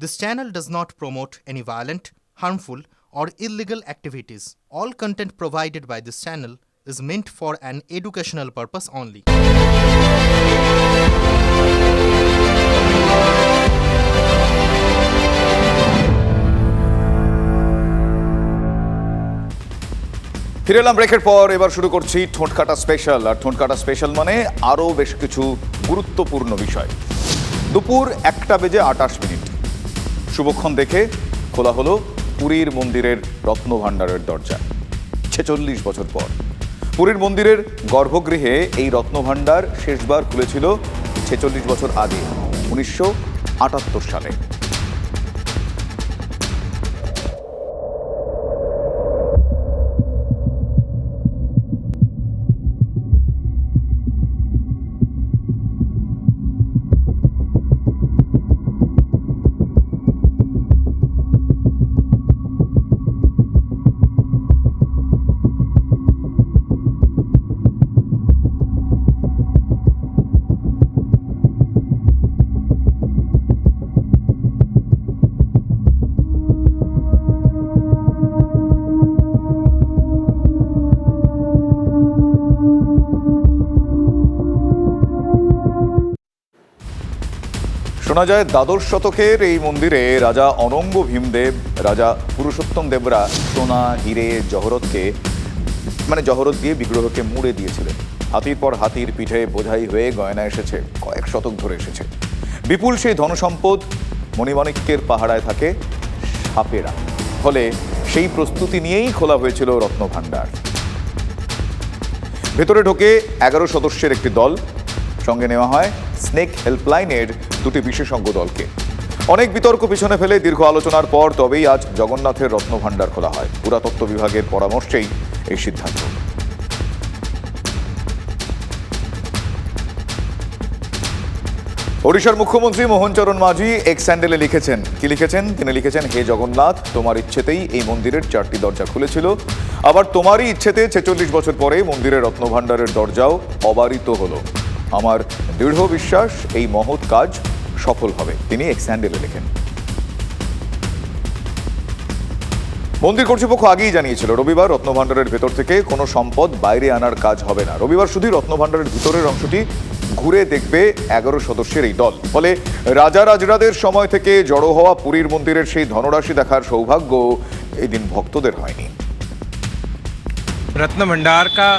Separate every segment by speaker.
Speaker 1: This channel does not promote any violent, harmful, or illegal activities. All content provided by this channel is meant for an educational purpose only.
Speaker 2: ফিরে এলাম ব্রেকের পর এবার শুরু করছি ঠোঁট কাটা স্পেশাল আর ঠোঁট কাটা স্পেশাল মানে আরও বেশ কিছু গুরুত্বপূর্ণ বিষয় দুপুর একটা বেজে আটাশ মিনিট শুভক্ষণ দেখে খোলা হলো পুরীর মন্দিরের রত্নভাণ্ডারের দরজা। ছেচল্লিশ বছর পর। পুরীর মন্দিরের গর্ভগৃহে এই রত্নভাণ্ডার শেষবার খুলেছিল ছেচল্লিশ বছর আগে, উনিশশো আটাত্তর সালে। শোনা যায়, দ্বাদশ শতকের এই মন্দিরে রাজা অনঙ্গ ভীমদেব, রাজা পুরুষোত্তম দেবরা সোনা, হিরে, জহরতকে মানে জহরত দিয়ে বিগ্রহকে মুড়ে দিয়েছিলেন। হাতির পর হাতির পিঠে বোঝাই হয়ে গয়না এসেছে, কয়েক শতক ধরে এসেছে। বিপুল সেই ধনসম্পদ মণিমাণিক্যের পাহাড়ায় থাকে সাপেরা। ফলে সেই প্রস্তুতি নিয়েই খোলা হয়েছিল রত্নভাণ্ডার। ভেতরে ঢোকে এগারো সদস্যের একটি দল সঙ্গে নেওয়া হয় স্নেক হেল্পলাইনের দুটি বিশেষজ্ঞ দলকে। অনেক বিতর্ক পিছনে ফেলে দীর্ঘ আলোচনার পর তবেই আজ জগন্নাথের রত্নভাণ্ডার খোলা হয়। পুরাতত্ত্ব বিভাগের পরামর্শেই এই সিদ্ধান্ত। ওড়িশার মুখ্যমন্ত্রী মোহনচরণ মাঝি এক্স স্যান্ডেলে লিখেছেন। কি লিখেছেন? তিনি লিখেছেন, হে জগন্নাথ, তোমার ইচ্ছেতেই এই মন্দিরের চারটি দরজা খুলেছিল। আবার তোমারই ইচ্ছেতে ছেচল্লিশ বছর পরে মন্দিরের রত্নভাণ্ডারের দরজাও অবারিত হলো। আমার দৃঢ় বিশ্বাস এই মহৎ কাজ সফল হবে তিনি এক্স স্যান্ডেলে লেখেন মন্দির কর্তৃপক্ষ আগেই জানিয়েছিল রবিবার রত্নভাণ্ডারের ভেতর থেকে কোনো সম্পদ বাইরে আনার কাজ হবে না রবিবার শুধু রত্নভাণ্ডারের ভিতরের অংশটি ঘুরে দেখবে এগারো সদস্যের এই দল ফলে রাজা রাজরাদের সময় থেকে জড়ো হওয়া পুরীর মন্দিরের সেই ধনরাশি দেখার সৌভাগ্য এই দিন ভক্তদের হয়নি
Speaker 3: रत्न भंडार का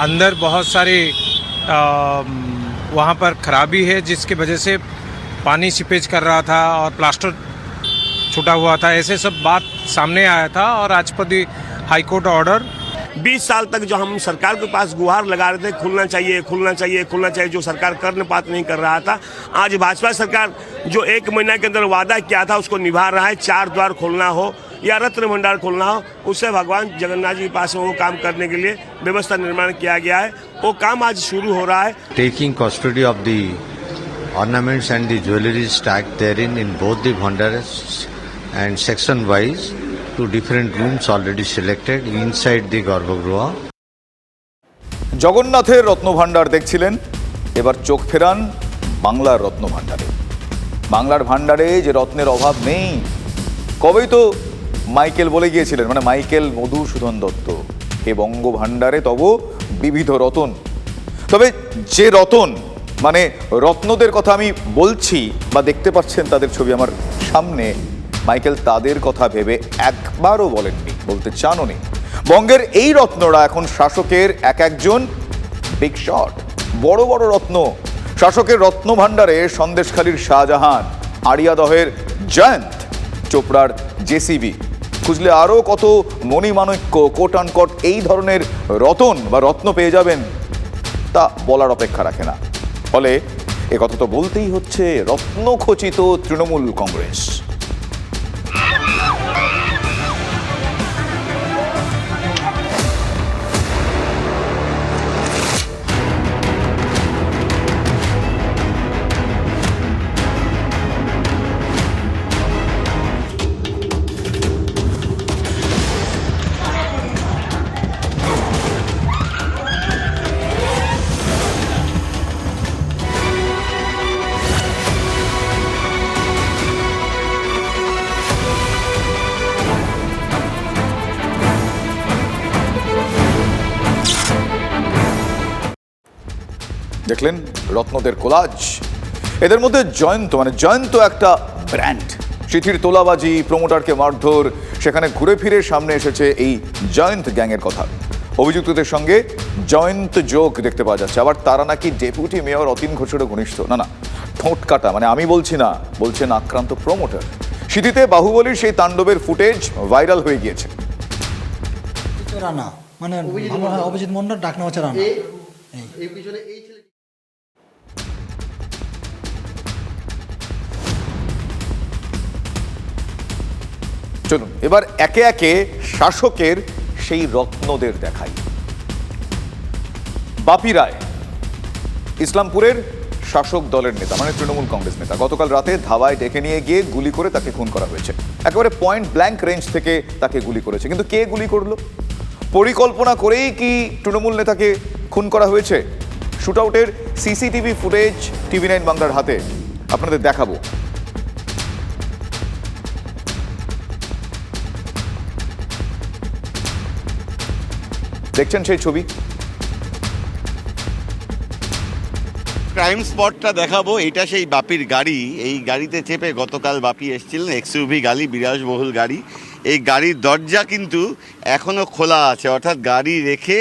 Speaker 3: अंदर बहुत सारे अ, वहाँ पर खराबी है, जिसकी वजह से पानी सीपेज कर रहा था और प्लास्टर छूटा हुआ था। ऐसे सब बात सामने आया था और आज पर दी हाई कोर्ट ऑर्डर।
Speaker 4: 20 साल तक जो हम सरकार के पास गुहार लगा रहे थे, खुलना चाहिए खुलना चाहिए खुलना चाहिए, जो सरकार कर्णपात नहीं कर रहा था। आज भाजपा सरकार जो एक महीना के अंदर वादा किया था, उसको निभा रहा है, चार द्वार खोलना हो। या रत्न भंडार खोलना हो उससे भगवान जगन्नाथ जी के पास वो काम करने के लिए व्यवस्था निर्माण किया गया है वो काम आज शुरू हो रहा है
Speaker 5: taking custody of the ornaments and the jewelry stacked therein in both the bhandaras and section wise to different rooms already selected inside the Garbhagruha.
Speaker 2: জগন্নাথের রত্নভাণ্ডার দেখছিলেন এবার চোখ ফেরান বাংলার রত্নভাণ্ডারে বাংলার ভাণ্ডারে যে রত্নের অভাব নেই কবেই তো মাইকেল বলে গিয়েছিলেন মানে মাইকেল মধুসূদন দত্ত। হে বঙ্গ ভাণ্ডারে তব বিবিধ রতন। তবে যে রতন মানে রত্নদের কথা আমি বলছি বা দেখতে পাচ্ছেন তাদের ছবি আমার সামনে, মাইকেল তাদের কথা ভেবে একবারও বলেননি, বলতে চানও নি। বঙ্গের এই রত্নরা এখন শাসকের এক একজন বিগ শট বড় বড় রত্ন। শাসকের রত্ন ভাণ্ডারে সন্দেশখালীর শাহজাহান, আড়িয়াদহের জয়ন্ত চোপড়ার জেসিবি। খুঁজলে আরও কত মণিমাণিক্য কোট আনকট এই ধরনের রতন বা রত্ন পেয়ে যাবেন তা বলার অপেক্ষা রাখে না। ফলে এ কথা তো বলতেই হচ্ছে রত্নখচিত তৃণমূল কংগ্রেস। দেখলেন রত্নদের কোলাজ। এদের মধ্যে জয়ন্ত মানে জয়ন্ত একটা ব্র্যান্ড চিঠির তোলাবাজি প্রমোটারকে মারধর সেখানে ঘুরে ফিরে সামনে এসেছে এই জয়ন্ত গ্যাংয়ের কথা। অভিযুক্তদের সঙ্গে জয়ন্ত যোগ দেখতে পাওয়া যাচ্ছে। আবার তারা নাকি ডেপুটি মেয়র অতীন ঘোষেরও ঘনিষ্ঠ। না না ঠোঁট কাটা মানে আমি বলছি না বলছেন আক্রান্ত প্রমোটার সিটিতে বাহুবলীর সেই তাণ্ডবের ফুটেজ ভাইরাল হয়ে গিয়েছে।
Speaker 6: রানা। মানে অভিজিৎ মন্ডল ডাকনা হচ্ছে রানা
Speaker 2: চলুন, এবার একে একে শাসকের সেই রত্নদের দেখাই। বাপি রায়, ইসলামপুরের শাসক দলের নেতা মানে তৃণমূল কংগ্রেস নেতা। গতকাল রাতে ধাওয়ায় ডেকে নিয়ে গিয়ে গুলি করে তাকে খুন করা হয়েছে। একেবারে পয়েন্ট ব্ল্যাঙ্ক রেঞ্জ থেকে তাকে গুলি করেছে। কিন্তু কে গুলি করল? পরিকল্পনা করেই কি তৃণমূল নেতাকে খুন করা হয়েছে? শুট আউটের সিসিটিভি ফুটেজ টিভি নাইন বাংলার হাতে আপনাদের দেখাবো। দেখছেন সেই ছবি?
Speaker 7: ক্রাইম স্পটটা দেখাবো এটা সেই বাপির গাড়ি। এই গাড়িতে চেপে গতকাল বাপি এসেছিলেন, এক্সইউভি গাড়ি বিলাসবহুল গাড়ি। এই গাড়ির দরজা কিন্তু এখনও খোলা আছে, অর্থাৎ গাড়ি রেখে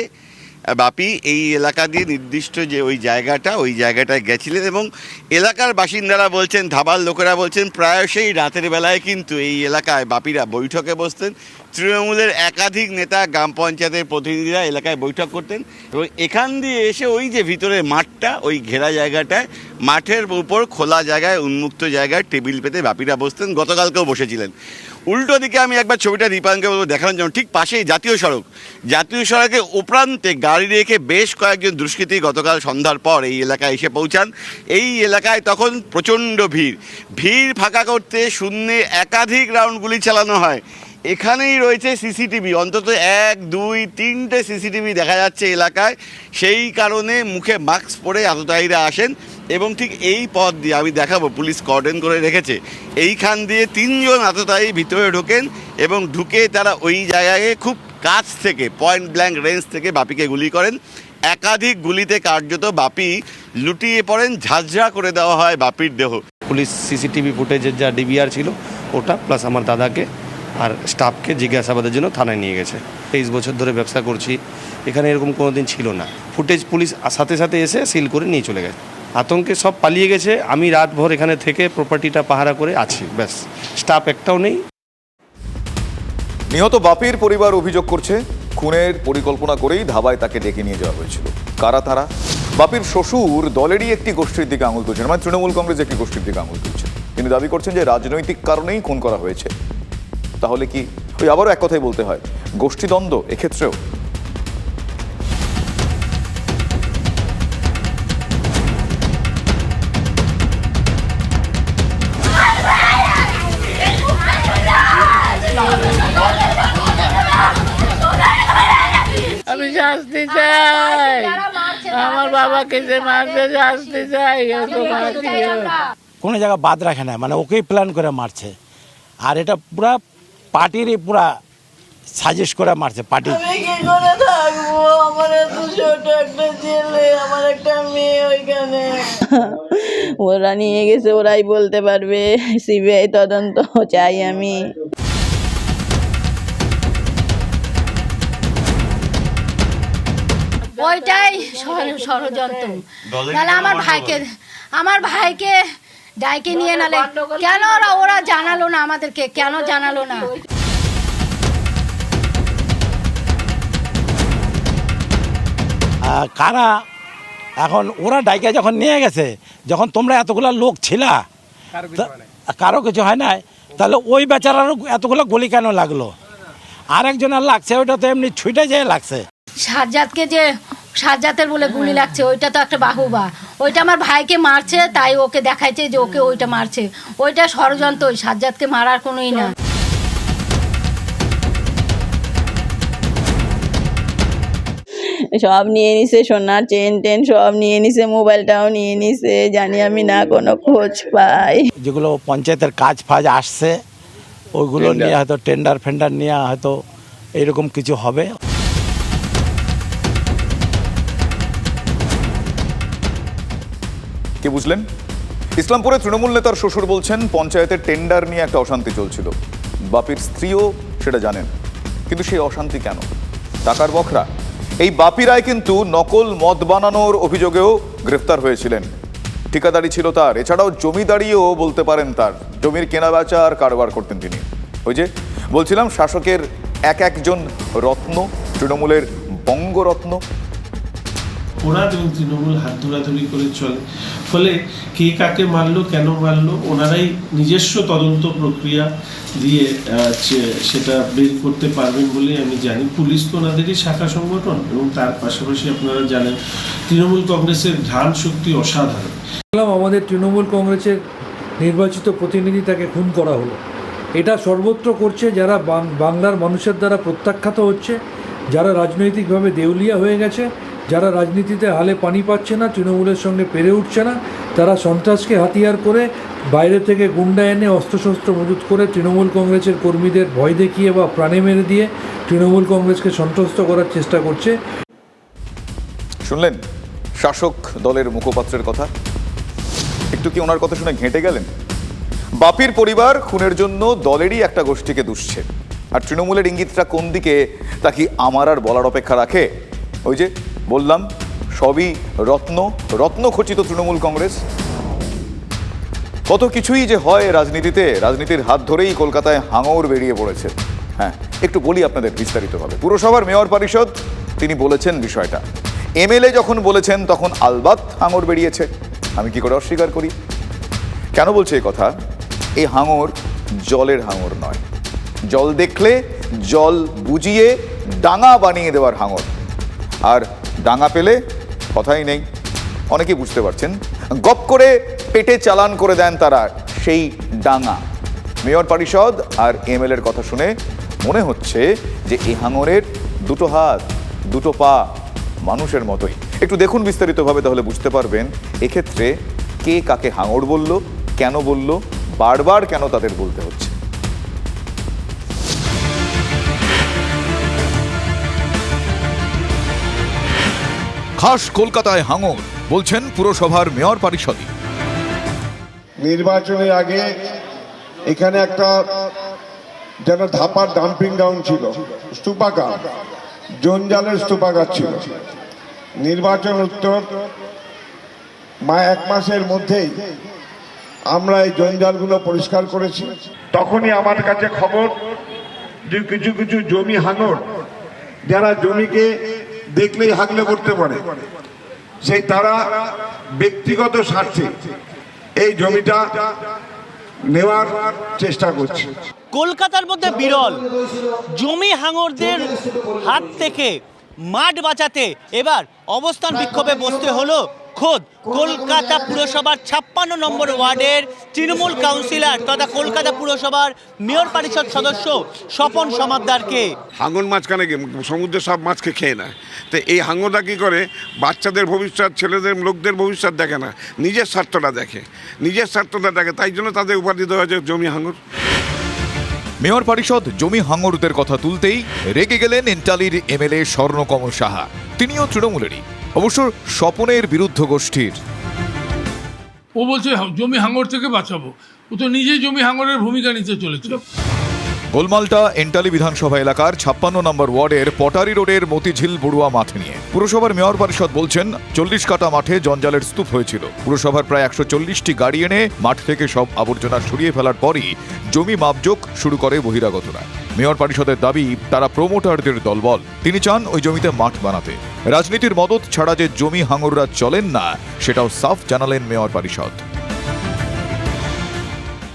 Speaker 7: বাপি, এই এলাকা দিয়ে নির্দিষ্ট যে ওই জায়গাটা, ওই জায়গাটায় গেছিলেন এবং এলাকার বাসিন্দারা বলছেন, ধাবার লোকেরা বলছেন, প্রায়শই রাতের বেলায় কিন্তু এই এলাকায় বাপিরা বৈঠকে বসতেন। তৃণমূলের একাধিক নেতা, গ্রাম পঞ্চায়েতের প্রতিনিধিরা এলাকায় বৈঠক করতেন এবং এখান দিয়ে এসে ওই যে ভিতরে মাঠটা, ওই ঘেরা জায়গাটায়, মাঠের উপর খোলা জায়গায়, উন্মুক্ত জায়গায় টেবিল পেতে বাপিরা বসতেন। গতকালকেও বসেছিলেন। উল্টো দিকে আমি একবার ছবিটা দীপাঙ্কে বলব, দেখানোর জন্য। ঠিক পাশেই জাতীয় সড়ক। জাতীয় সড়কে উপরান্তে গাড়ি রেখে বেশ কয়েকজন দুষ্কৃতী গতকাল সন্ধ্যার পর এই এলাকায় এসে পৌঁছান। এই এলাকায় তখন প্রচণ্ড ভিড়। ভিড় ফাঁকা করতে শূন্যে একাধিক রাউন্ড গুলি চালানো হয়। এখানেই রয়েছে সিসিটিভি। অন্তত এক, দুই, তিনটে সিসিটিভি দেখা যাচ্ছে এলাকায়। সেই কারণে মুখে মাস্ক পরে আততায়ীরা আসেন এবং ঠিক এই পথ দিয়ে আমি দেখাবো, পুলিশ কর্ডন করে রেখেছে। এইখান দিয়ে তিনজন আততায়ী ভিতরে ঢোকেন এবং ঢুকে তারা ওই জায়গায় খুব কাছ থেকে পয়েন্ট ব্ল্যাঙ্ক রেঞ্জ থেকে বাপিকে গুলি করেন। একাধিক গুলিতে কার্যত বাপি লুটিয়ে পড়েন, ঝাঁঝরা করে দেওয়া হয় বাপির দেহ।
Speaker 8: পুলিশ সিসিটিভি ফুটেজের যা ডিবিআর ছিল, ওটা প্লাস আমার দাদাকে আর স্টাফকে জিজ্ঞাসাবাদের জন্য থানায় নিয়ে গেছে। তেইশ বছর ধরে ব্যবসা করছি। এখানে এরকম কোনো দিন ছিল না। ফুটেজ পুলিশ সাথে সাথে এসে সিল করে নিয়ে চলে গেছে। আতঙ্কে সব পালিয়ে গেছে। আমি রাতভর এখানে থেকে প্রপার্টিটা পাহারা করে আছি। ব্যাস। স্টাফ একটাও নেই।
Speaker 2: নিহত বাপির পরিবার অভিযোগ করছে, খুনের পরিকল্পনা করেই ধাবায় তাকে ডেকে নিয়ে যাওয়া হয়েছিল। কারা তারা? বাপির শ্বশুর দলেরই একটি গোষ্ঠীর দিকে আঙুল তুলছেন। মানে তৃণমূল কংগ্রেস একটি গোষ্ঠীর দিকে আঙুল তুলছেন। তিনি দাবি করছেন যে রাজনৈতিক কারণেই খুন করা হয়েছে। তাহলে কি ওই আবারও এক কথাই বলতে হয়? গোষ্ঠীদ্বন্দ্ব এক্ষেত্রেও।
Speaker 9: আমি শাস্তি চাই। আমার বাবাকে যে মারতে শাস্তি চাই। এত
Speaker 10: কোনো জায়গা বাদ রাখে না মানে ওকেই প্ল্যান করে মারছে। আর এটা পুরা পার্টিরই পুরা সাজেস্ট করে মারছে পার্টি।
Speaker 9: আমি কি করে থাকব? আমার এত ছোট একটা ছেলে আমার একটা মেয়ে ওইখানে। ওরা নিয়ে গেছে ওরাই বলতে পারবে। সিবিআই তদন্ত চাই আমি।
Speaker 11: ওইটাই ষড়যন্ত্র। তাহলে আমার ভাইকে আমার ভাইকে ডাইকে নিয়ে নালে কেন ওরা ওরা জানালো না আমাদেরকে? কেন জানালো না?
Speaker 10: কারা? এখন ওরা ডাইকে যখন নিয়ে গেছে যখন তোমরা এতগুলা লোক ছিলা কারও কিছু হয় না তাহলে ওই বেচারারও এতগুলো গলি কেন লাগল? আরেকজনের লাগছে ওইটা তো এমনি ছুটে যেয়ে লাগছে।
Speaker 11: সাজ্জাদকে যে সাজ্জাতের বলে গুলি লাগছে ওইটা তো একটা বাহুবা। ওইটা আমার ভাইকে মারছে তাই ওকে দেখাইছে যে ওকে ওইটা মারছে। ওইটা ষড়যন্ত্র ওই সাজ্জাদকে মারার কোনোই না।
Speaker 9: সব নিয়ে নিছে সোনার চেন টেন সব নিয়ে নিছে মোবাইলটাও নিয়ে নিছে জানি আমি না কোনো খোঁজ পাই।
Speaker 10: যেগুলো পঞ্চায়েতের কাজ ফাজ আসছে ওইগুলো নিয়ে হয়তো টেন্ডার ফেন্ডার নিয়ে হয়তো এরকম কিছু হবে।
Speaker 2: কি বুঝলেন? ইসলামপুরে তৃণমূল নেতার শ্বশুর বলছেন, পঞ্চায়েতের টেন্ডার নিয়ে একটা অশান্তি চলছিল। বাপির স্ত্রীও সেটা জানেন। কিন্তু সেই অশান্তি কেন? টাকার বখরা। এই বাপি রায় কিন্তু নকল মদ বানানোর অভিযোগেও গ্রেফতার হয়েছিলেন। ঠিকাদারি ছিল তার। এছাড়াও জমিদারিও বলতে পারেন তার। জমির কেনা বেচা আর কারবার করতেন তিনি। ওই যে, বলছিলাম শাসকের এক একজন রত্ন, তৃণমূলের বঙ্গরত্ন
Speaker 12: ওরা এবং তৃণমূল হাত ধরাধরি করে চলে। ফলে কে কাকে মারলো, কেন মারলো, ওনারাই নিজস্ব তদন্ত প্রক্রিয়া দিয়ে সেটা বের করতে পারবেন বলে আমি জানি। পুলিশ তো ওনাদেরই শাখা সংগঠন এবং তার পাশাপাশি আপনারা জানেন, তৃণমূল কংগ্রেসের ঘ্রাণ শক্তি অসাধারণ।
Speaker 13: আমাদের তৃণমূল কংগ্রেসের নির্বাচিত প্রতিনিধি তাকে খুন করা হলো। এটা সর্বত্র করছে যারা বাংলার মানুষের দ্বারা প্রত্যাখ্যাত হচ্ছে, যারা রাজনৈতিকভাবে দেউলিয়া হয়ে গেছে যারা রাজনীতিতে হালে পানি পাচ্ছে না, তৃণমূলের সঙ্গে পেরে উঠছে না, তারা সন্ত্রাসকে হাতিয়ার করে বাইরে থেকে গুন্ডা এনে অস্ত্রশস্ত্র মজুত করে তৃণমূল কংগ্রেসের কর্মীদের ভয় দেখিয়ে বা প্রাণে মেরে দিয়ে তৃণমূল কংগ্রেসকে সন্ত্রস্ত করার চেষ্টা করছে।
Speaker 2: শুনলেন? শাসক দলের মুখপাত্রের কথা? একটু কি ওনার কথা শুনে ঘেঁটে গেলেন? বাপির পরিবার খুনের জন্য দলেরই একটা গোষ্ঠীকে দুষছে। আর তৃণমূলের ইঙ্গিতটা কোন দিকে তা কি আমার আর বলার অপেক্ষা রাখে? ওই যে বললাম, সবই রত্ন রত্ন খচিত তৃণমূল কংগ্রেস। কত কিছুই যে হয় রাজনীতিতে, রাজনীতির হাত ধরেই কলকাতায় হাঙর বেরিয়ে পড়েছে। হ্যাঁ একটু বলি আপনাদের বিস্তারিতভাবে। পুরসভার মেয়র পরিষদ, তিনি বলেছেন বিষয়টা। এমএলএ যখন বলেছেন, তখন আলবাত হাঙর বেরিয়েছে। আমি কি করে অস্বীকার করি? কেন বলছে এই কথা? এই হাঙর জলের হাঙর নয়। জল দেখলে জল বুঝিয়ে ডাঙা বানিয়ে দেওয়ার হাঙর। আর ডাঙা পেলে কথাই নেই। অনেকেই বুঝতে পারছেন। গপ করে পেটে চালান করে দেন তারা সেই ডাঙা মেয়র পরিষদ আর এমএলএর কথা শুনে মনে হচ্ছে যে এই হাঙরের দুটো হাত, দুটো পা মানুষের মতোই। একটু দেখুন বিস্তারিতভাবে তাহলে বুঝতে পারবেন এক্ষেত্রে কে কাকে হাঙর বলল, কেন বলল, বারবার কেন তাদের বলতে হচ্ছে। খাস কলকাতায় হাঙর বলছেন পুরসভার মেয়র পরিষদই।
Speaker 14: নির্বাচনের আগে এখানে একটা যেন ধাপার ডাম্পিং গ্রাউন্ড ছিল স্তূপাকার জঞ্জালের স্তূপাকার ছিল। নির্বাচন উত্তর মা এক মাসের মধ্যেই আমরা এই জঞ্জালগুলো পরিষ্কার করেছি। তখনই আমার কাছে খবর যে কিছু কিছু জমি হাঙর যারা জমিকে দেখলেই হাগলে করতে পারে। সেই তারা ব্যক্তিগত স্বার্থে এই জমিটা নেওয়ার চেষ্টা করছে।
Speaker 15: কলকাতার মধ্যে বিরল। জমি হাঙরদের হাত থেকে মাঠ বাঁচাতে এবার অবস্থান বিক্ষোভে বসতে হলো খোদ কলকাতা পুরসভার ছাপ্পান্ন নম্বর ওয়ার্ডের তৃণমূল কাউন্সিলর তথা কলকাতা পুরসভার মেয়র পরিষদ সদস্য স্বপন সমাদ্দারকে।
Speaker 16: হাঙর মাঝখানে গিয়ে সমুদ্রের সব মাছকে খেয়ে নেয়। তো এই হাঙরটা কী করে? বাচ্চাদের ভবিষ্যৎ, ছেলেদের, লোকদের ভবিষ্যৎ দেখে না। নিজের স্বার্থটা দেখে। নিজের স্বার্থটা দেখে। তাই জন্য তাদের উপাধি দেওয়া হয়েছে জমি হাঙর
Speaker 2: মেয়র পরিষদ জমি হাঙ্গরুদের কথা তুলতেই রেগে গেলেন এন্টালির এমএলএ স্বর্ণকমল সাহা। তিনিও তৃণমূলেরই। অবশ্য স্বপনের বিরুদ্ধ গোষ্ঠীর।
Speaker 17: ও বলছে জমি হাঙ্গর থেকে বাঁচাবো। ও তো নিজেই জমি হাঙ্গরের ভূমিকা নিতে চলেছে।
Speaker 2: গোলমালটা এন্টালি বিধানসভা এলাকার ছাপ্পান্ন নম্বর ওয়ার্ডের পটারি রোডের মতিঝিল বড়ুয়া মাঠ নিয়ে। পুরসভার মেয়র পরিষদ বলছেন, চল্লিশ কাটা মাঠে জঞ্জালের স্তূপ হয়েছিল। পুরসভার প্রায় একশো চল্লিশটি গাড়ি এনে মাঠ থেকে সব আবর্জনা সরিয়ে ফেলার পরই জমি মাপজোক শুরু করে বহিরাগতরা। মেয়র পরিষদের দাবি, তারা প্রোমোটারদের দলবল। তিনি চান ওই জমিতে মাঠ বানাতে। রাজনীতির মদত ছাড়া যে জমি হাঙররা চলেন না, সেটাও সাফ জানালেন মেয়র পরিষদ।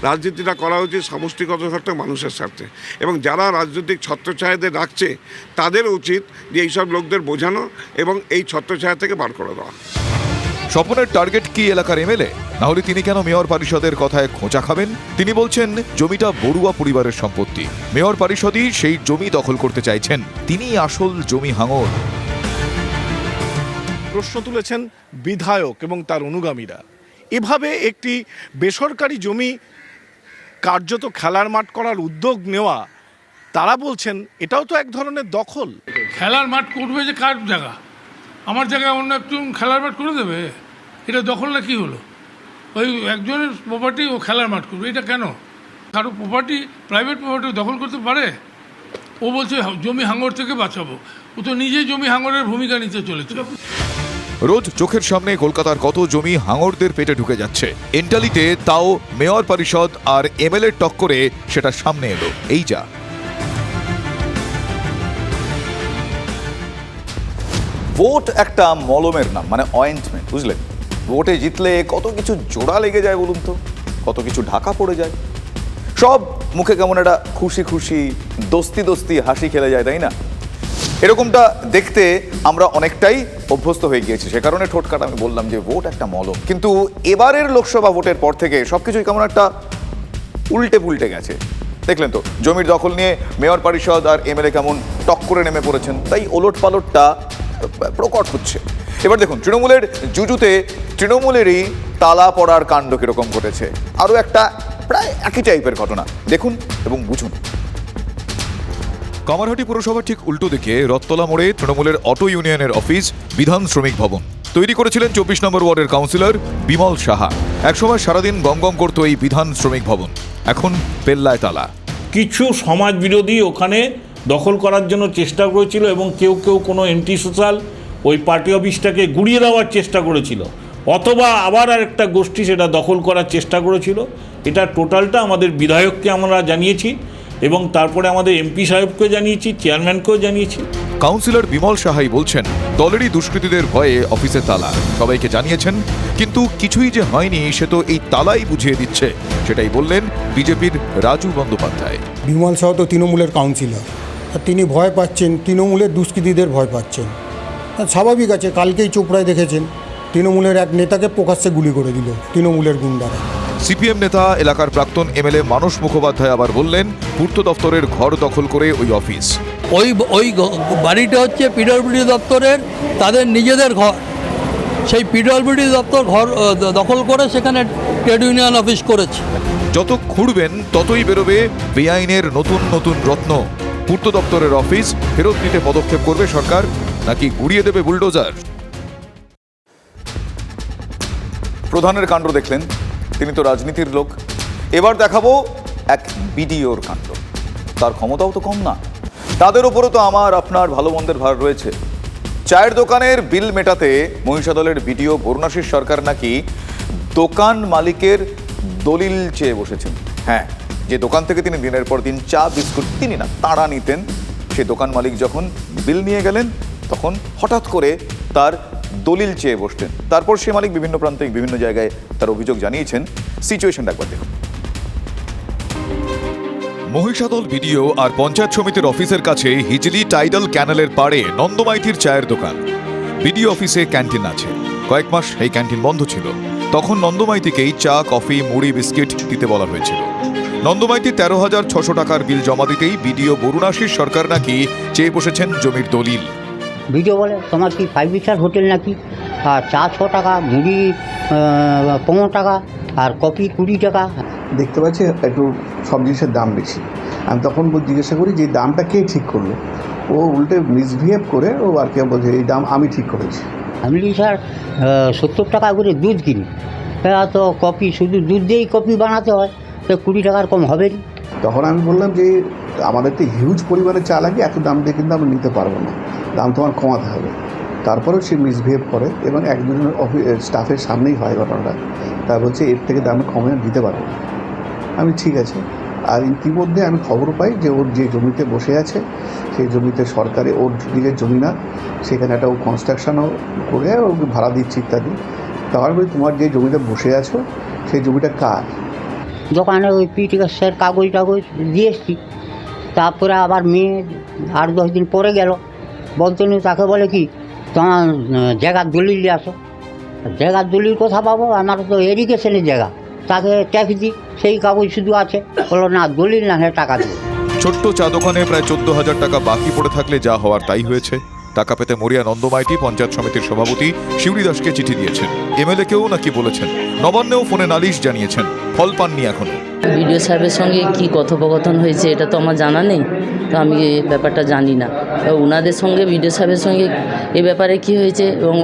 Speaker 16: রাজনীতিটা করা উচিত সমষ্টিগত স্বার্থে মানুষের স্বার্থে। এবং যারা রাজনৈতিক ছত্রছায়াদের রাখছে তাদের উচিত যে এইসব লোকদের বোঝানো এবং এই ছত্রছায়া থেকে বার করে দেওয়া।
Speaker 2: স্বপনের টার্গেট কি এলাকার এমএলএ? না হলে তিনি কেন মেয়র পরিষদের কথায় খোঁচা খাবেন? তিনি বলছেন জমিটা বড়ুয়া পরিবারের সম্পত্তি। মেয়র পরিষদই সেই জমি দখল করতে চাইছেন। তিনি আসল জমি হাঙর।
Speaker 18: প্রশ্ন তুলেছেন বিধায়ক এবং তার অনুগামীরা। এভাবে একটি বেসরকারি জমি কার্যত খেলার মাঠ করার উদ্যোগ নেওয়া, তারা বলছেন এটাও তো এক ধরনের দখল।
Speaker 17: খেলার মাঠ করবে যে কার জায়গা? আমার জায়গায় অন্য একজন খেলার মাঠ করে দেবে? এটা দখল না কি হলো? ওই একজনের প্রপার্টি ও খেলার মাঠ করবে, এটা কেন? কারও প্রপার্টি প্রাইভেট প্রপার্টি দখল করতে পারে? ও বলছে, জমি হাঙ্গর থেকে বাঁচাবো। ও তো নিজেই জমি হাঙ্গরের ভূমিকা নিতে চলেছে।
Speaker 2: রোজ চোখের সামনে কলকাতার কত জমি হাঙরদের পেটে ঢুকে যাচ্ছে। এন্টালিতে তাও মেয়র পরিষদ আর এমএলএ টক্করে সেটা সামনে এলো। এই যা। ভোট একটা মলমের নাম মানে অয়েন্টমেন্ট বুঝলেন ভোটে জিতলে কত কিছু জোড়া লেগে যায় বলুন তো? কত কিছু ঢাকা পড়ে যায়। সব মুখে কেমন একটা খুশি খুশি, দোস্তি দোস্তি হাসি খেলে যায়, তাই না? এরকমটা দেখতে আমরা অনেকটাই অভ্যস্ত হয়ে গিয়েছি। সে কারণে ঠোঁটকাট আমি বললাম যে, ভোট একটা মলম। কিন্তু এবারের লোকসভা ভোটের পর থেকে সব কিছুই কেমন একটা উল্টে পুল্টে গেছে। দেখলেন তো, জমির দখল নিয়ে মেয়র পরিষদ আর এমএলএ কেমন টক করে নেমে পড়েছেন, তাই ওলট পালটটা প্রকট হচ্ছে। এবার দেখুন, তৃণমূলের জুজুতে তৃণমূলেরই তালা পড়ার কাণ্ড কীরকম ঘটেছে। আরও একটা প্রায় একই টাইপের ঘটনা। দেখুন এবং বুঝুন। কামারহাটি পুরসভার ঠিক উল্টো দিকে রত্তলা মোড়ে তৃণমূলের অটো ইউনিয়নের অফিস, বিধান শ্রমিক ভবন। তৈরি করেছিলেন চব্বিশ নম্বর ওয়ার্ডের কাউন্সিলর বিমল সাহা। একসময় সারাদিন গম গম করতো এই বিধান শ্রমিক ভবন। এখন পেল্লায় তালা।
Speaker 19: কিছু সমাজ বিরোধী ওখানে দখল করার জন্য চেষ্টা করেছিল এবং কেউ কেউ কোনো এন্টি সোশ্যাল ওই পার্টি অফিসটাকে গুড়িয়ে দেওয়ার চেষ্টা করেছিল। অথবা আবার আরেকটা গোষ্ঠী সেটা দখল করার চেষ্টা করেছিল। এটা টোটালটা আমাদের বিধায়ককে আমরা জানিয়েছি। এবং তারপরে আমাদের এমপি সাহেবকে জানিয়েছি চেয়ারম্যানকেও জানিয়েছি।
Speaker 2: কাউন্সিলর বিমল সাহাই বলছেন দলেরই দুষ্কৃতীদের ভয়ে অফিসে তালা। সবাইকে জানিয়েছেন কিন্তু কিছুই যে হয়নি সে তো এই তালাই বুঝিয়ে দিচ্ছে। সেটাই বললেন বিজেপির রাজু বন্দ্যোপাধ্যায়।
Speaker 20: বিমল সাহ তো তৃণমূলের কাউন্সিলর আর তিনি ভয় পাচ্ছেন তৃণমূলের দুষ্কৃতীদের ভয় পাচ্ছেন। আর স্বাভাবিক আছে কালকেই চোপড়ায় দেখেছেন তৃণমূলের এক নেতাকে প্রকাশ্যে গুলি করে দিল তৃণমূলের গুন্ডারা।
Speaker 2: সিপিএম নেতা এলাকার প্রাক্তন এমএলএ মানস মুখোপাধ্যায় আবার বললেন পূর্ত দপ্তরের ঘর দখল করে ওই অফিস।
Speaker 21: ওই ওই বাড়িটা হচ্ছে পিডব্লিউডি দপ্তরের তাদের নিজেদের ঘর। সেই পিডব্লিউডি দপ্তর ঘর দখল করে সেখানে ট্রেড ইউনিয়ন অফিস করেছে।
Speaker 2: যত খুঁড়বেন ততই বেরোবে বেআইনের নতুন নতুন রত্ন। পূর্ত দপ্তরের অফিস ফেরত নিতে পদক্ষেপ করবে সরকার নাকি গুড়িয়ে দেবে বুলডোজার? প্রধানের কাণ্ড দেখলেন তিনি তো রাজনীতির লোক। এবার দেখাবো এক বিডিওর কাণ্ড। তার ক্ষমতাও তো কম না। তাদের ওপরও তো আমার, আপনার ভালো মন্দের ভার রয়েছে। চায়ের দোকানের বিল মেটাতে মহিষাদলের বিডিও বরুণাশীর সরকার নাকি দোকান মালিকের দলিল চেয়ে বসেছেন। হ্যাঁ যে দোকান থেকে তিনি দিনের পর দিন চা, বিস্কুট তিনি না, তাড়া নিতেন। সে দোকান মালিক যখন বিল নিয়ে গেলেন, তখন হঠাৎ করে তার দলিল চেয়ে বসতেন তারপর সে মালিক বিভিন্ন প্রান্তে বিভিন্ন জায়গায় তার অভিযোগ জানিয়েছেন। সিচুয়েশনটা একবার দেখুন। মহিষাদল বিডিও আর পঞ্চায়েত সমিতির অফিসের কাছে হিজলি টাইডাল ক্যানেলের পাড়ে নন্দমাইতির চায়ের দোকান। বিডিও অফিসে ক্যান্টিন আছে। কয়েক মাস এই ক্যান্টিন বন্ধ ছিল। তখন নন্দমাইতিকেই চা, কফি, মুড়ি, বিস্কিট দিতে বলা হয়েছিল। নন্দমাইতি তেরো হাজার ছশো টাকার বিল জমা দিতেই বিডিও বরুণাশীর সরকার নাকি চেয়ে বসেছেন জমির দলিল।
Speaker 22: ভিডিও বলে তোমার কি ফাইভ স্টার হোটেল নাকি? আর চা ছ টাকা মুড়ি পনেরো টাকা আর কফি কুড়ি টাকা।
Speaker 23: দেখতে পাচ্ছি একটু সব জিনিসের দাম বেশি। আমি তখন জিজ্ঞাসা করি যে দামটা কে ঠিক করল? ও উল্টে মিসবিহেভ করে ও আর কি বলছে এই দাম আমি ঠিক করেছি।
Speaker 22: আমি স্যার সত্তর টাকা করে দুধ কিনি। এরা তো কপি শুধু দুধ দিয়েই কপি বানাতে হয় তো কুড়ি টাকার কম হবে না?
Speaker 23: তখন আমি বললাম যে, আমাদের তো হিউজ পরিমাণে চা লাগে, এত দাম দিয়ে কিন্তু আমরা নিতে পারব না। দাম তোমার কমাতে হবে। তারপরেও সে মিসবিহেভ করে এবং এক অফিস স্টাফের সামনেই হয় ঘটনাটা। তা বলছে, এর থেকে দাম কমে দিতে পারব আমি, ঠিক আছে। আর ইতিমধ্যে আমি খবর পাই যে, ওর যে জমিতে বসে আছে, সেই জমিতে সরকারে, ওর নিজের জমি না, সেখানে একটা ও কনস্ট্রাকশনও করে ওকে ভাড়া দিচ্ছে ইত্যাদি। তার বলি, তোমার যে জমিতে বসে আছো, সেই জমিটা কার?
Speaker 22: দোকানে ওই পিটিকাসের কাগজ টাগজ দিয়ে এসছি। তারপরে আবার মেয়ে আট দশ দিন পরে গেল। বলতে তাকে বলে কি, তোমার জায়গার দলিল নিয়ে আসো। জায়গার দলিল কোথা পাবো? আমার তো এরিগেশনের জায়গা। তাকে ট্যাক্স দিই, সেই কাগজ শুধু আছে। বলল, না, দলিল না হ্যাঁ টাকা দিই।
Speaker 2: ছোট্ট চা দোকানে প্রায় চোদ্দ হাজার টাকা বাকি পড়ে থাকলে যা হওয়ার তাই হয়েছে। টাকা পেতে মরিয়া নন্দমাইতি পঞ্চায়েত সমিতির সভাপতি শিউরি দাসকে চিঠি দিয়েছেন। এমএলএ কেও নাকি বলেছেন। নবান্নেও ফোনে নালিশ জানিয়েছেন। ফল পাননি এখনও।
Speaker 24: বিডিও সাহেবের সঙ্গে কি কথোপকথন হয়েছে এটা তো আমার জানা নেই তো আমি এই ব্যাপারটা জানি না। ওনাদের সঙ্গে বিডিও সাহেবের সঙ্গে এ ব্যাপারে কি হয়েছে এবং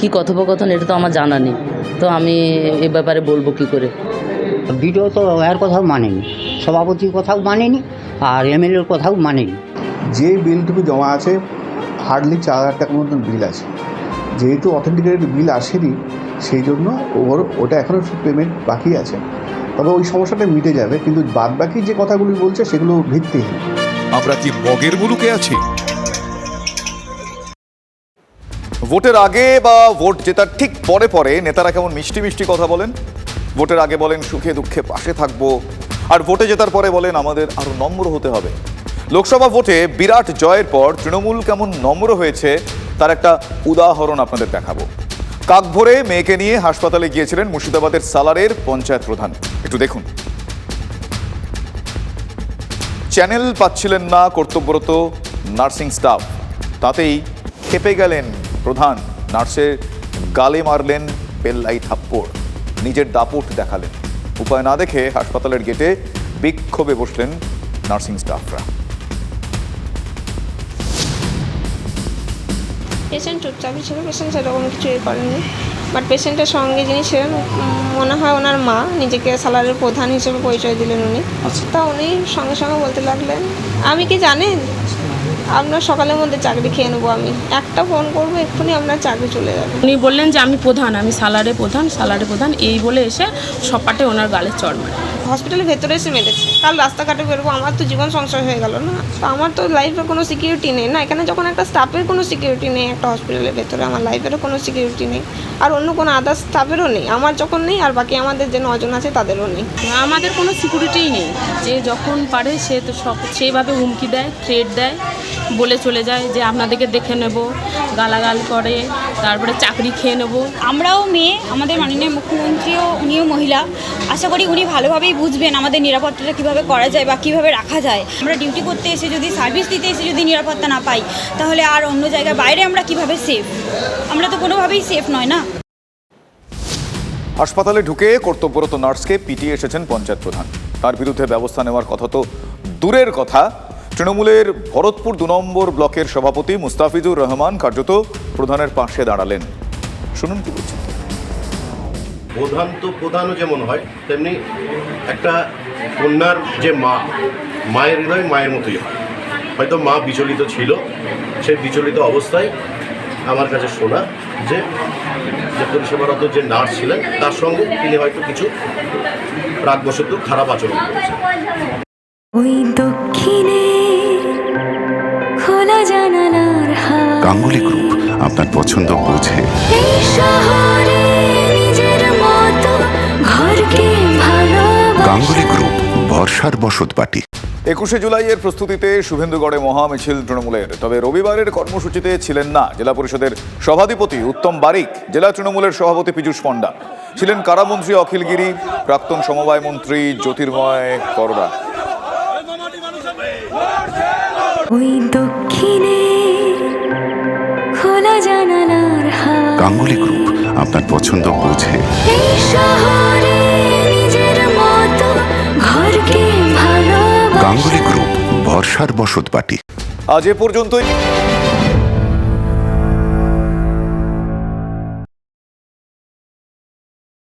Speaker 24: কি কথোপকথন এটা তো আমার জানা নেই তো আমি এ ব্যাপারে বলব কি করে?
Speaker 22: বিডিও তো এর কথাও মানেনি সভাপতির কথাও মানেনি আর এমএলএর কথাও মানেনি।
Speaker 23: যে বিলটুকু জমা আছে হার্ডলি চার হাজার টাকার মতন বিল আছে। যেহেতু অথেন্টিকেটেড বিল আসেনি সেই জন্য ওর ওটা এখনও পেমেন্ট বাকি আছে। তবে ওই সমস্যাটা মিটে যাবে, কিন্তু বাদ বাকি যে কথাগুলি বলছে সেগুলো ভিত্তিহীন।
Speaker 25: আমরা কি বগের মুলুকে আছি?
Speaker 2: ভোটের আগে বা ভোট জেতার ঠিক পরে পরে নেতারা কেমন মিষ্টি মিষ্টি কথা বলেন? ভোটের আগে বলেন, সুখে দুঃখে পাশে থাকব। আর ভোটে জেতার পরে বলেন, আমাদের আরও নম্র হতে হবে। লোকসভা ভোটে বিরাট জয়ের পর তৃণমূল কেমন নম্র হয়েছে, তার একটা উদাহরণ আপনাদের দেখাবো। কাক ভরে মেয়েকে নিয়ে হাসপাতালে গিয়েছিলেন মুর্শিদাবাদের সালারের পঞ্চায়েত প্রধান। একটু দেখুন। চ্যানেল পাচ্ছিলেন না কর্তব্যরত নার্সিং স্টাফ। তাতেই খেপে গেলেন প্রধান। নার্সের গালে মারলেন পেল্লাই থাপ্পড়। নিজের দাপট দেখালেন। উপায় না দেখে হাসপাতালের গেটে বিক্ষোভে বসলেন নার্সিং স্টাফরা।
Speaker 26: পেশেন্ট চুপচাপই ছিল পেশেন্ট সেরকম কিছু এ করেনি বাট পেশেন্টের সঙ্গে যিনি ছিলেন মনে হয় ওনার মা নিজেকে সালারের প্রধান হিসেবে পরিচয় দিলেন উনি। তা উনি সঙ্গে সঙ্গে বলতে লাগলেন আমি কি জানেন? আপনার সকালের মধ্যে চাকরি খেয়ে নেব আমি। একটা ফোন করব এক্ষুনি আপনার চাকরি চলে যাবে।
Speaker 27: উনি বললেন যে আমি প্রধান আমি সালারে প্রধান সালারে প্রধান। এই বলে এসে সপাটে ওনার গালে চড় মারে।
Speaker 26: হসপিটালের ভেতরে এসে মেরেছে। কাল রাস্তাঘাটে বেরোবো আমার তো জীবন সংশয় হয়ে গেল না। তো আমার তো লাইফের কোনো সিকিউরিটি নেই না। এখানে যখন একটা স্টাফের কোনো সিকিউরিটি নেই একটা হসপিটালের ভেতরে আমার লাইফেরও কোনো সিকিউরিটি নেই। আর অন্য কোনো আদার্স স্টাফেরও নেই। আমার যখন নেই আর বাকি আমাদের যে নজন আছে তাদেরও নেই।
Speaker 27: আমাদের কোনো সিকিউরিটিই নেই। যে যখন পারে সে তো সব সেইভাবে হুমকি দেয় থ্রেট দেয়। বলে চলে যায় যে আপনাদেরকে দেখে নেব, গালাগাল করে, তারপরে চাকরি খেয়ে নেব।
Speaker 28: আমরাও মেয়ে, আমাদের মাননীয় মুখ্যমন্ত্রীও, উনিও মহিলা। আশা করি উনি ভালোভাবেই বুঝবেন আমাদের নিরাপত্তাটা কীভাবে করা যায় বা কীভাবে রাখা যায়। আমরা ডিউটি করতে এসে যদি সার্ভিস দিতে এসে যদি নিরাপত্তা না পাই, তাহলে আর অন্য জায়গায় বাইরে আমরা কীভাবে সেফ আমরা তো কোনোভাবেই সেফ নয় না?
Speaker 2: হাসপাতালে ঢুকে কর্তব্যরত নার্সকে পিটিয়ে এসেছেন পঞ্চায়েত প্রধান। তার বিরুদ্ধে ব্যবস্থা নেওয়ার কথা তো দূরের কথা। তৃণমূলের ভরতপুর দু নম্বর ব্লকের সভাপতি মুস্তাফিজুর রহমান কার্যত প্রধানের পাশে দাঁড়ালেন। শুনুন কি বলছেন।
Speaker 29: প্রধান তো প্রধানও যেমন হয়, তেমনি একটা কন্যার যে মা, মায়ের হৃদয় মায়ের মতোই হয়। হয়তো মা বিচলিত ছিল, সেই বিচলিত অবস্থায় আমার কাছে শোনা যে যে পরিষেবারত যে নার্স ছিলেন, তার সঙ্গে তিনি হয়তো কিছু রাগবশত খারাপ আচরণ করেছেন।
Speaker 30: ওই দক্ষিণে খোলা জানালার হাওয়া।
Speaker 31: গাঙ্গুলি গ্রুপ আপনার পছন্দ বোঝে।
Speaker 30: এই শহরে নিজের মতো ঘরকে ভালো
Speaker 31: গাঙ্গুলি গ্রুপ বর্ষার বসত বাটি
Speaker 2: একুশে জুলাইয়ের প্রস্তুতিতে শুভেন্দুগড়ে মহা মিছিল তৃণমূলের। তবে রবিবারের কর্মসূচিতে ছিলেন না জেলা পরিষদের সভাধিপতি উত্তম বারিক জেলা তৃণমূলের সভাপতি পীযূষ পণ্ডা। ছিলেন কারামন্ত্রী অখিল গিরি প্রাক্তন সমবায় মন্ত্রী জ্যোতির্ময় কররা
Speaker 30: ওই দক্ষিণে খোলা জানালার
Speaker 31: গাঙ্গুলি গ্রুপ আপনার পছন্দ বোঝে।
Speaker 30: এই শহরে নিজের মতো ঘরকে ভালো
Speaker 31: গাঙ্গুলি গ্রুপ ভরসার বসত বাটি।
Speaker 2: আজ এ পর্যন্তই।